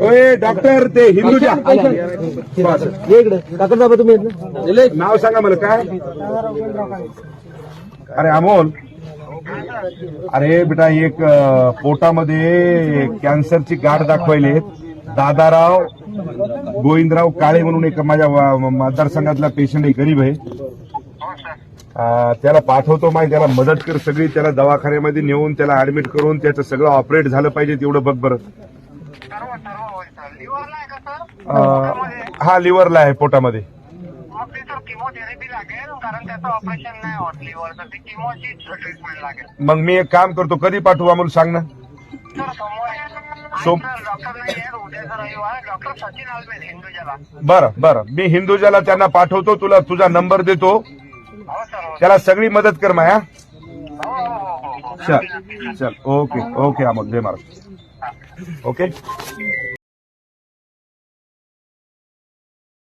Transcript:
ओए डॉक्टर ते हिंदूच्या काका बाबा तुम्ही? नाव सांगा मला काय? अरे अमोल. अरे बेटा एक पोटामध्ये कॅन्सरची गाठ दाखवायले दादाराव गोविंदराव काळे म्हणून एक माझ्या मतदारसंघातला पेशंट आहे गरीब आहे. त्याला पाठवतो माहिती त्याला मदत कर सगळी त्याला दवाखान्यामध्ये नेऊन त्याला ऍडमिट करून त्याचं सगळं ऑपरेट झालं पाहिजे तेवढं बघ बरं. सर्व सर्व होईल सर लिव्हरला आहे का सर अं, हा लिव्हरला आहे पोटामध्ये. मग ते सर किमोथेरपी लागेल कारण त्याचं ऑपरेशन नाही होत लिव्हरचं ते किमोची ट्रीटमेंट लागेल. मग मी एक काम करतो कधी पाठवू अमोल सांग ना. सर सोमवारी. सोम- सर डॉक्टर नाही आहे उद्याचा रविवार. डॉक्टर सचिन आलमेद हिंदुजाला. बरं बरं. मी हिंदुजाला त्यांना पाठवतो तुला तुझा नंबर देतो. हो सर हो. त्याला सगळी मदत कर माया. हो हो हो हो. चल चल. ओके ओके अमोल जय महाराज ओके